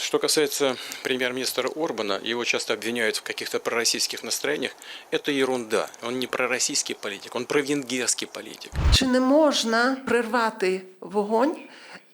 Что касается премьер-министра Орбана, его часто обвиняют в каких-то пророссийских настроениях. Это ерунда. Он не пророссийский политик, он провенгерский политик. Чи не можна прервати вогонь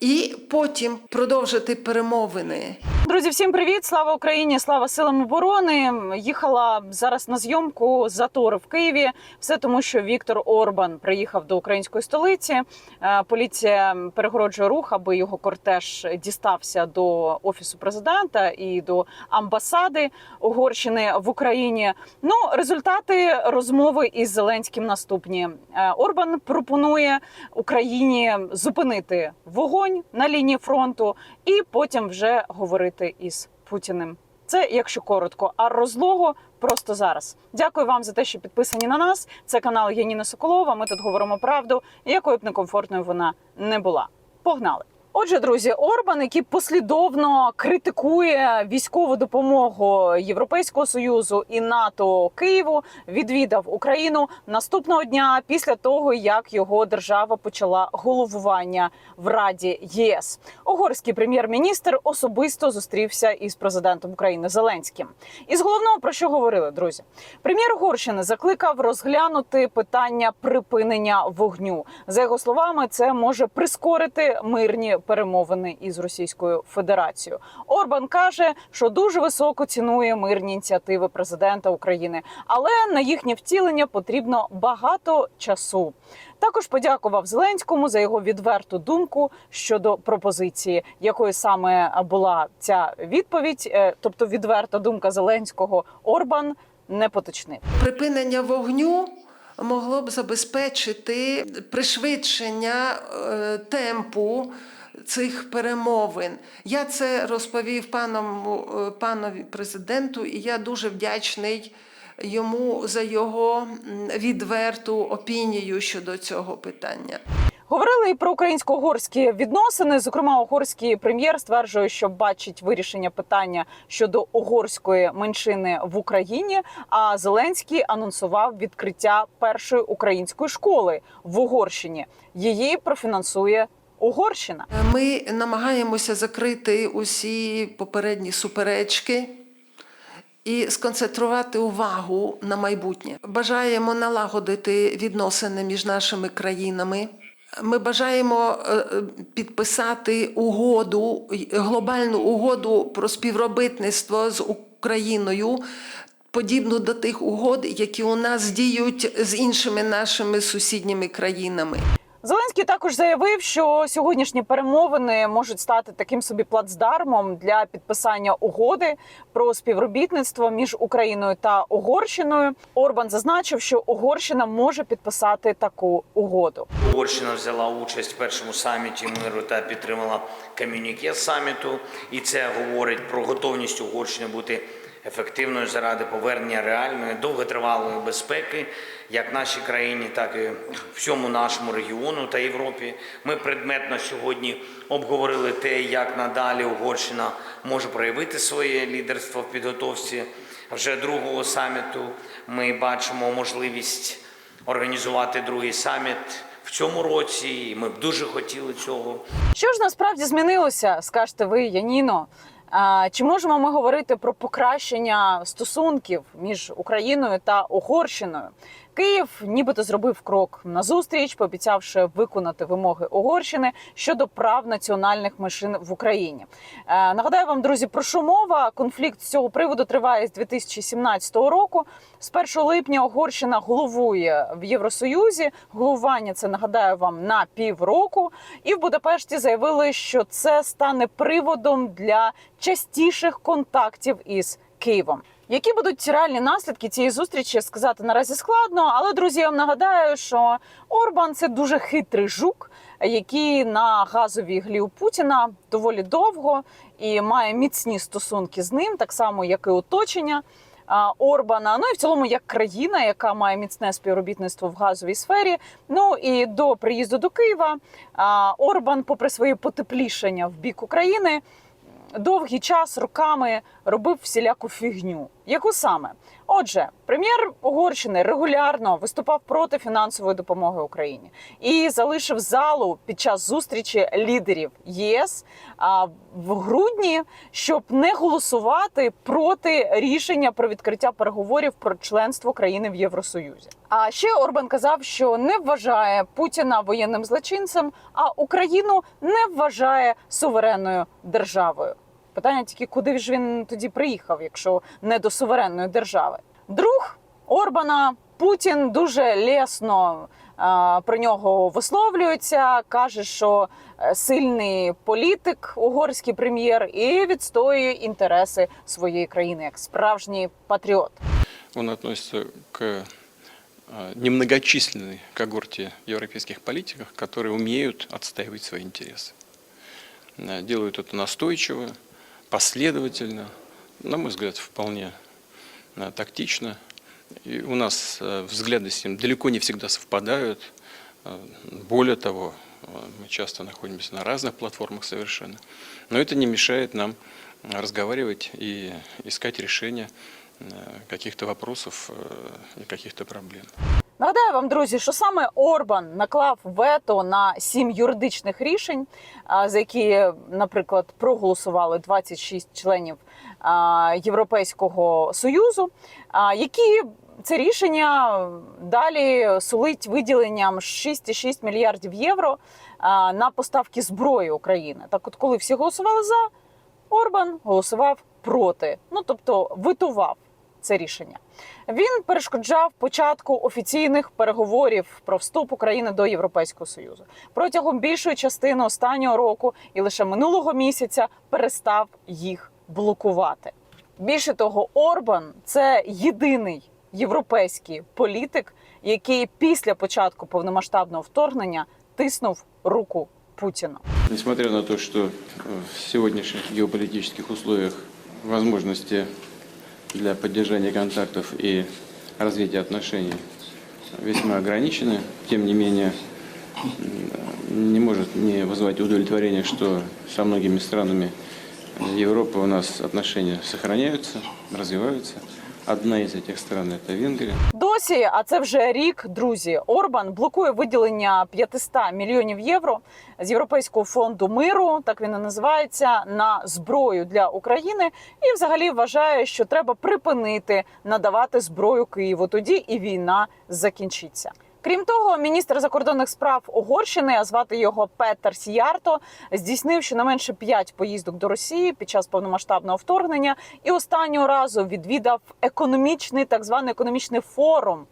і потім продовжити перемовини? Друзі, всім привіт! Слава Україні! Слава силам оборони! Їхала зараз на зйомку з затори в Києві. Все тому, що Віктор Орбан приїхав до української столиці. Е, Поліція перегороджує рух, аби його кортеж дістався до офісу президента і до амбасади Угорщини в Україні. Ну, результати розмови із Зеленським наступні. Е, Орбан пропонує Україні зупинити вогонь на лінії фронту і потім вже говорити із Путіним. Це якщо коротко, а розлого просто зараз. Дякую вам за те, що підписані на нас. Це канал Яніна Соколова. Ми тут говоримо правду, якою б некомфортною вона не була. Погнали! Отже, друзі, Орбан, який послідовно критикує військову допомогу Європейського союзу і НАТО Києву, відвідав Україну наступного дня після того, як його держава почала головування в Раді ЄС. Угорський прем'єр-міністр особисто зустрівся із президентом України Зеленським. Із головного про що говорили, друзі, прем'єр Угорщини закликав розглянути питання припинення вогню. За його словами, це може прискорити мирні перемовини із Російською Федерацією. Орбан каже, що дуже високо цінує мирні ініціативи президента України, але на їхнє втілення потрібно багато часу. Також подякував Зеленському за його відверту думку щодо пропозиції, якою саме була ця відповідь, Е, тобто відверта думка Зеленського Орбан не поточнив. Припинення вогню могло б забезпечити пришвидшення е, темпу цих перемовин. Я це розповів паному, е, панові президенту, і я дуже вдячний йому за його відверту опінію щодо цього питання. Говорили і про українсько-угорські відносини. Зокрема, угорський прем'єр стверджує, що бачить вирішення питання щодо угорської меншини в Україні. А Зеленський анонсував відкриття першої української школи в Угорщині. Її профінансує Угорщина. Ми намагаємося закрити усі попередні суперечки і сконцентрувати увагу на майбутнє. Бажаємо налагодити відносини між нашими країнами. Ми бажаємо е, е, підписати угоду, глобальну угоду про співробітництво з Україною, подібну до тих угод, які у нас діють з іншими нашими сусідніми країнами. Зеленський також заявив, що сьогоднішні перемовини можуть стати таким собі плацдармом для підписання угоди про співробітництво між Україною та Угорщиною. Орбан зазначив, що Угорщина може підписати таку угоду. Угорщина взяла участь в першому саміті миру та підтримала ком'юніке саміту, і це говорить про готовність Угорщини бути ефективною заради повернення реальної довготривалої безпеки, як нашій країні, так і всьому нашому регіону та Європі. Ми предметно сьогодні обговорили те, як надалі Угорщина може проявити своє лідерство в підготовці вже другого саміту. Ми бачимо можливість організувати другий саміт в цьому році. і Ми б дуже хотіли цього. Що ж насправді змінилося, скажете ви, Яніно? Чи можемо ми говорити про покращення стосунків між Україною та Угорщиною? Київ нібито зробив крок назустріч, пообіцявши виконати вимоги Угорщини щодо прав національних меншин в Україні. Е, нагадаю вам, друзі, про що мова. Конфлікт з цього приводу триває з 2017 року. З 1 липня Угорщина головує в Євросоюзі. Головування це нагадаю вам на півроку. І в Будапешті заявили, що це стане приводом для частіших контактів із Києвом. Які будуть реальні наслідки цієї зустрічі, сказати наразі складно. Але друзі, я вам нагадаю, що Орбан це дуже хитрий жук, який на газовій іглі у Путіна доволі довго і має міцні стосунки з ним, так само як і оточення. Орбана, ну і в цілому як країна, яка має міцне співробітництво в газовій сфері. Ну і до приїзду до Києва Орбан, попри своє потеплішення в бік України, довгий час роками робив всіляку фігню. Яку саме? Отже, прем'єр Угорщини регулярно виступав проти фінансової допомоги Україні і залишив залу під час зустрічі лідерів ЄС в грудні, щоб не голосувати проти рішення про відкриття переговорів про членство країни в Євросоюзі. А ще Орбан казав, що не вважає Путіна воєнним злочинцем, а Україну не вважає суверенною державою. Питання тільки, куди ж він тоді приїхав, якщо не до суверенної держави. Друг Орбана Путін дуже лесно е, про нього висловлюється. каже, що е, сильний політик, угорський прем'єр, і відстоює інтереси своєї країни як справжній патріот. Он относится к э, немногочисленной когорте европейских политиков, которые умеют отстаивать свои интересы. Э, Делают это настойчиво, последовательно, на мой взгляд, вполне э, тактично. И у нас э, взгляды с ним далеко не всегда совпадают. Э, Более того, мы часто находимся на разных платформах совершенно. Но это не мешает нам разговаривать и искать решения каких-то вопросов и каких-то проблем. Нагадаю вам, друзі, що саме Орбан наклав вето на сім юридичних рішень, за які, наприклад, проголосували 26 членів Європейського союзу, які це рішення далі сулить виділенням 6,6 мільярдів євро на поставки зброї України. Так, от коли всі голосували за, Орбан голосував проти, ну тобто витував це рішення. Він перешкоджав початку офіційних переговорів про вступ України до Європейського союзу протягом більшої частини останнього року і лише минулого місяця перестав їх блокувати. Більше того, Орбан це єдиний європейський політик, який після початку повномасштабного вторгнення тиснув руку Путіну. Несмотря на то, что в сегодняшних геополитических условиях возможности для поддержания контактов и развития отношений весьма ограничены, тем не менее не может не вызывать удовлетворение, что со многими странами Европы у нас отношения сохраняются, развиваются. Одна із цих стран – це Венгрія. Досі, а це вже рік, друзі. Орбан блокує виділення 500 мільйонів євро з Європейського фонду миру, так він і називається, на зброю для України, і взагалі вважає, що треба припинити надавати зброю Києву. Тоді і війна закінчиться. Крім того, міністр закордонних справ Угорщини, а звати його Петер Сіярто, здійснив щонайменше п'ять поїздок до Росії під час повномасштабного вторгнення і останнього разу відвідав економічний так званий економічний форум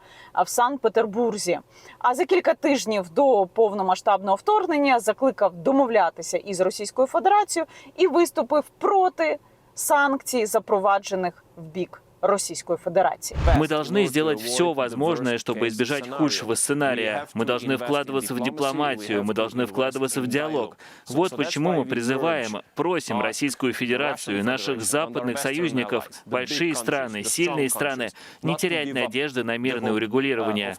в Санкт-Петербурзі. А за кілька тижнів до повномасштабного вторгнення закликав домовлятися із Російською Федерацією і виступив проти санкцій, запроваджених в бік Російської Федерації. Мы должны сделать все возможное, чтобы избежать худшего сценария. Мы должны вкладываться в дипломатию, мы должны вкладываться в диалог. Вот почему мы призываем, просим Российскую Федерацию и наших западных союзников, большие страны, сильные страны, не терять надежды на мирное урегулирование.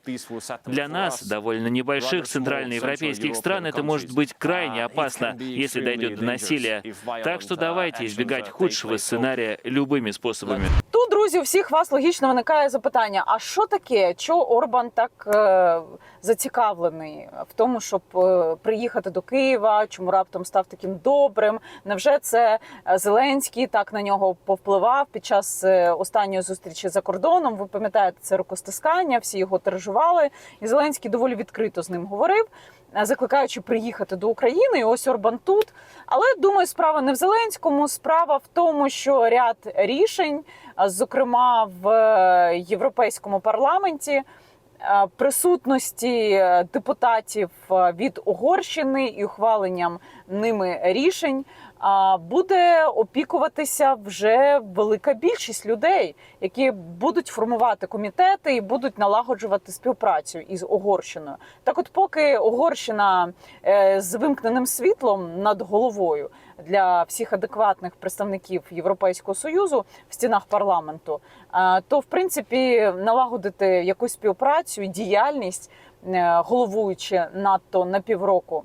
Для нас, довольно небольших центральноевропейских стран, это может быть крайне опасно, если дойдет до насилия. Так что давайте избегать худшего сценария любыми способами. Тут, друзі, у всіх вас логічно виникає запитання: а що таке? Чого Орбан так е, зацікавлений в тому, щоб е, приїхати до Києва? Чому раптом став таким добрим? Невже це е, Зеленський так на нього повпливав під час е, останньої зустрічі за кордоном? Ви пам'ятаєте це рукостискання, всі його тиражували, і Зеленський доволі відкрито з ним говорив. Е, Закликаючи приїхати до України, і ось Орбан тут. Але думаю, справа не в Зеленському. Справа в тому, що ряд рішень, зокрема в е, Європейському парламенті, е, присутності е, депутатів е, від Угорщини і ухваленням ними рішень буде опікуватися вже велика більшість людей, які будуть формувати комітети і будуть налагоджувати співпрацю із Угорщиною. Так, от, поки Угорщина е, з вимкненим світлом над головою для всіх адекватних представників Європейського союзу в стінах парламенту, е, то в принципі налагодити якусь співпрацю і діяльність, е, головуючи надто на півроку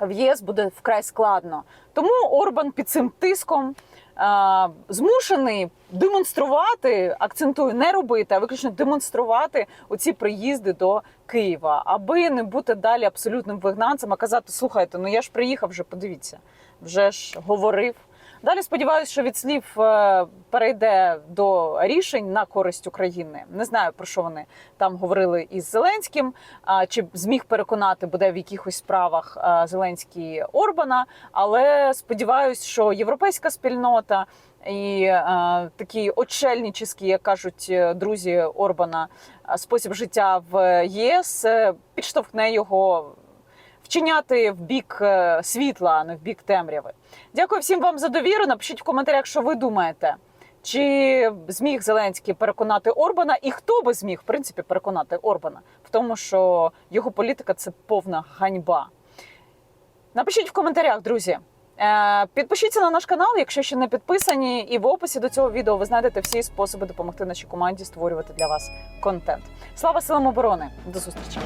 в ЄС буде вкрай складно. Тому Орбан під цим тиском е, змушений демонструвати, акцентую, не робити, а виключно демонструвати оці приїзди до Києва, аби не бути далі абсолютним вигнанцем, а казати: слухайте, ну я ж приїхав вже, подивіться, вже ж говорив. Далі сподіваюся, що від слів е, перейде до рішень на користь України. Не знаю про що вони там говорили із Зеленським. Чи зміг переконати буде в якихось справах е, Зеленський Орбана. Але сподіваюся, що європейська спільнота і е, такі очельнічі, як кажуть е, друзі Орбана, спосіб життя в ЄС підштовхне його вчиняти в бік е, світла, а не в бік темряви. Дякую всім вам за довіру. Напишіть в коментарях, що ви думаєте. Чи зміг Зеленський переконати Орбана, і хто би зміг в принципі переконати Орбана в тому, що його політика це повна ганьба? Напишіть в коментарях, друзі. Е, Підпишіться на наш канал, якщо ще не підписані, і в описі до цього відео ви знайдете всі способи допомогти нашій команді створювати для вас контент. Слава силам оборони! До зустрічі!